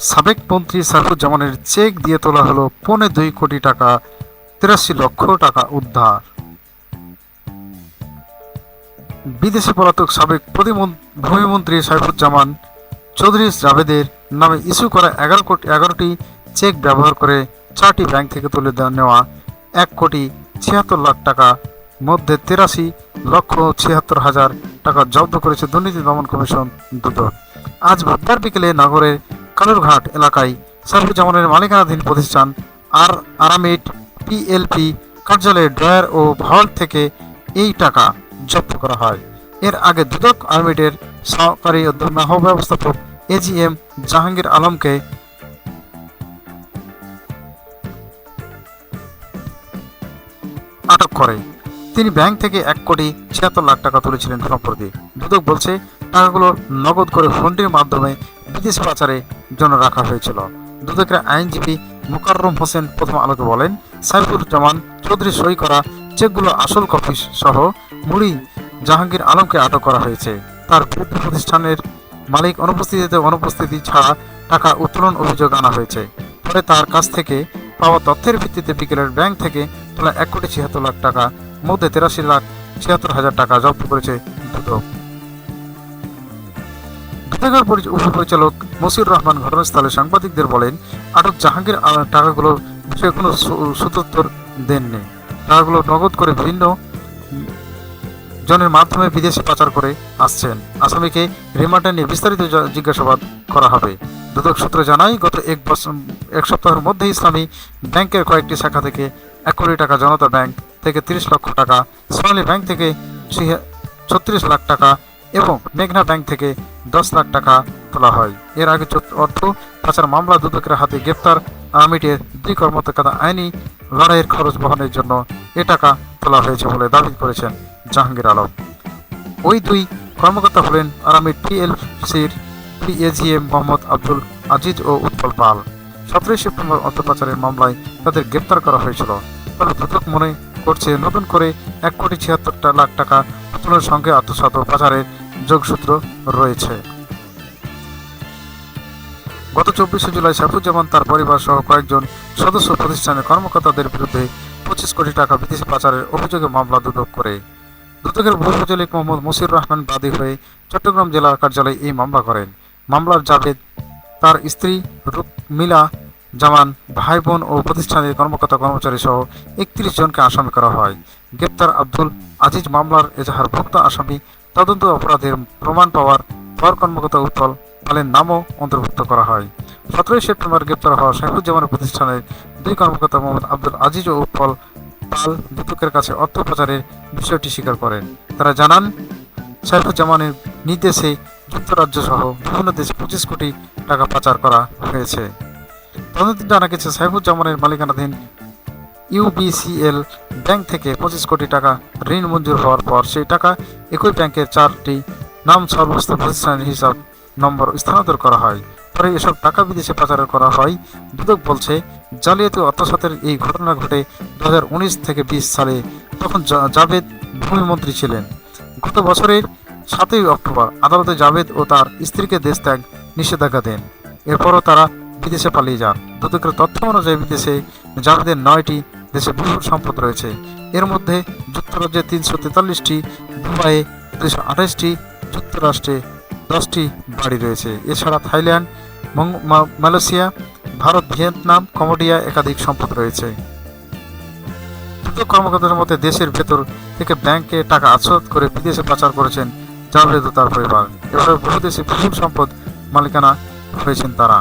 সাবেক মন্ত্রী সাইফুজ্জামানের চেক দিয়ে তোলা হলো পৌনে দুই কোটি টাকা, তিরাশি লক্ষ টাকা উদ্ধার। বিদেশি পলাতক সাবেক ভূমিমন্ত্রী সাইফুজ্জামান চৌধুরী জাভেদের নামে ইস্যু করা এগারো কোটি, এগারোটি চেক ব্যবহার করে চারটি ব্যাংক থেকে তুলে নেওয়া এক কোটি ছিয়াত্তর লাখ টাকা মধ্যে তিরাশি লক্ষ ছিয়াত্তর হাজার টাকা জব্দ করেছে দুর্নীতি দমন কমিশন দুদক। আজ বুধবার বিকেলে নগরের কালুরঘাট এলাকায় সাইফুজ্জামানের মালিকানাধীন প্রতিষ্ঠান আর আরামিড পিএলপি কার্যালয়ের ড্রয়ার ও ভল্ট থেকে এই টাকা জব্দ করা হয়। এর আগে দুদক আর্মিডের সহকারী মহাব্যবস্থাপক এজিএম জাহাঙ্গীর আলমকে আটক করে। তিনি ব্যাংক থেকে এক কোটি ছিয়াত্তর লাখ টাকা তুলেছিলেন সম্প্রতি দুদক বলছে, টাকাগুলো নগদ করে ফন্ডের মাধ্যমে বিদেশ পাচারের জন্য রাখা হয়েছিল। দুদকের আইনজীবী মোকাররম হোসেন প্রথম আলোকে বলেন সাইফুর জামান চৌধুরী সই করা চেকগুলো আসল কপি সহ মুড়ি জাহাঙ্গীর আলমকে আটক করা হয়েছে। তার বিরুদ্ধে প্রতিষ্ঠানের মালিক অনুপস্থিতিতে অনুপস্থিতি ছাড়া টাকা উত্তোলন অভিযোগ আনা হয়েছে। পরে তার কাছ থেকে পাওয়া তথ্যের ভিত্তিতে বিকেলের ব্যাংক থেকে তোলা এক কোটি ছিয়াত্তর লাখ টাকা, মধ্যে তেরাশি লাখ ছিয়াত্তর হাজার টাকা জব্দ করেছে দুদক। পরি- উপপরিচালক মসিউর রহমান ঘটনাস্থলে সাংবাদিকদের বলেন, আটক জাহাঙ্গীর টাকাগুলো বিষয়ে কোনো সু- সদুত্তর দেননি। টাকাগুলো নগদ করে ভিন্ন জনের মাধ্যমে বিদেশে পাচার করে আসছেন। আসামিকে রিমান্ডে নিয়ে বিস্তারিত জিজ্ঞাসাবাদ করা হবে। দুদক সূত্র জানায়, গত এক বছর এক সপ্তাহের মধ্যে ইসলামী ব্যাংকের কয়েকটি শাখা থেকে এক কোটি টাকা জনতা ব্যাংক থেকে তিরিশ লক্ষ টাকা সোনালী ব্যাংক থেকে ছত্রিশ লাখ টাকা এবং মেঘনা ব্যাংক থেকে দশ লাখ টাকা তোলা হয়। এর আগে অর্থ পাচার মামলা দুদকের হাতে গ্রেপ্তার আর্মিটের দুই কর্মকর্তা আইনি লড়াইয়ের খরচ বহনের জন্য এ টাকা তোলা হয়েছে বলে দাবি করেছেন জাহাঙ্গীর আলম। ওই দুই কর্মকর্তা হলেন আরামিট পিএলসির পিএজিএম মোহাম্মদ আব্দুল আজিজ ও উৎপল পাল। সতেরোই সেপ্টেম্বর অর্থ পাচারের মামলায় তাদের গ্রেপ্তার করা হয়েছিল। তবে দুদক মনে করছে, নতুন করে এক কোটি ছিয়াত্তর লাখ টাকা সঙ্গে আত্মসাত পাচারের যোগসূত্র রয়েছে। গত চব্বিশে জুলাই সাইফুজ্জামান তার পরিবার সহ কয়েকজন সদস্য প্রতিষ্ঠানের কর্মকর্তাদের বিরুদ্ধে পঁচিশ কোটি টাকা বিদেশি পাচারের অভিযোগে মামলা দুদক করে। দুদকের উপপরিচালক মোহাম্মদ মুসির রহমান বাদী হয়ে চট্টগ্রাম জেলা কার্যালয়ে এই মামলা করেন। মামলার জাভেদ তার স্ত্রী রুকমিলা জামান ভাই বোন ও প্রতিষ্ঠানের কর্মকর্তা কর্মচারী সহ একত্রিশ জনকে আসামি করা হয়। গ্রেপ্তার আব্দুল আজিজ মামলার এজাহারভুক্ত আসামি তদন্ত অপরাধের প্রমাণ পাওয়ার পর কর্মকর্তা উৎপল পালের নামও অন্তর্ভুক্ত করা হয়। সতেরোই সেপ্টেম্বর গ্রেপ্তার হওয়া সাইফুজ্জামানের প্রতিষ্ঠানের দুই কর্মকর্তা মোহাম্মদ আব্দুল আজিজ ও উৎপল পাল দুদকের কাছে অর্থ পাচারের বিষয়টি স্বীকার করেন। তারা জানান সাইফুজ্জামানের নির্দেশে যুক্তরাজ্য সহ বিভিন্ন দেশে পঁচিশ কোটি টাকা পাচার করা হয়েছে। তদন্তে জানা গেছে সাইফুজ্জামানের মালিকানাধীন ইউবিসিএল ব্যাংক থেকে পঁচিশ কোটি টাকা ঋণ মঞ্জুর হওয়ার পর সেই টাকা একই ব্যাংকের চারটি নাম সর্বস্ত প্রতিষ্ঠানের হিসাব নম্বর স্থানান্তর করা হয়। পরে এসব টাকা বিদেশে পাচার করা হয়। দুদক বলছে, জালিয়াতি অর্থসাতের এই ঘটনা ঘটে দু হাজার উনিশ থেকে বিশ সালে, তখন জাভেদ ভূমিমন্ত্রী ছিলেন। গত বছরের সাতই অক্টোবর আদালতে জাভেদ ও তার স্ত্রীকে দেশ ত্যাগ নিষেধাজ্ঞা দেন। এরপরও তারা বিদেশে পালিয়ে যান। দুদকের তথ্য অনুযায়ী বিদেশে জাভেদের নয়টি দেশে বিপুল সম্পদ রয়েছে। এর মধ্যে যুক্তরাজ্যে তিনশো তেতাল্লিশটি, দুবাইয়ে দুশো আঠাশটি, যুক্তরাষ্ট্রে দশটি বাড়ি রয়েছে। এছাড়া Thailand Malaysia, Bharat, Vietnam, Cambodia একাধিক সম্পদ রয়েছে। দুদক কর্মকর্তাদের মধ্যে দেশের ভেতর থেকে ব্যাংকে টাকা আত্মসাৎ করে বিদেশে পাচার করেছেন জাভেদ তার পরিবার। এভাবে বহু দেশে বিপুল সম্পদ মালিকানা হয়েছেন তারা।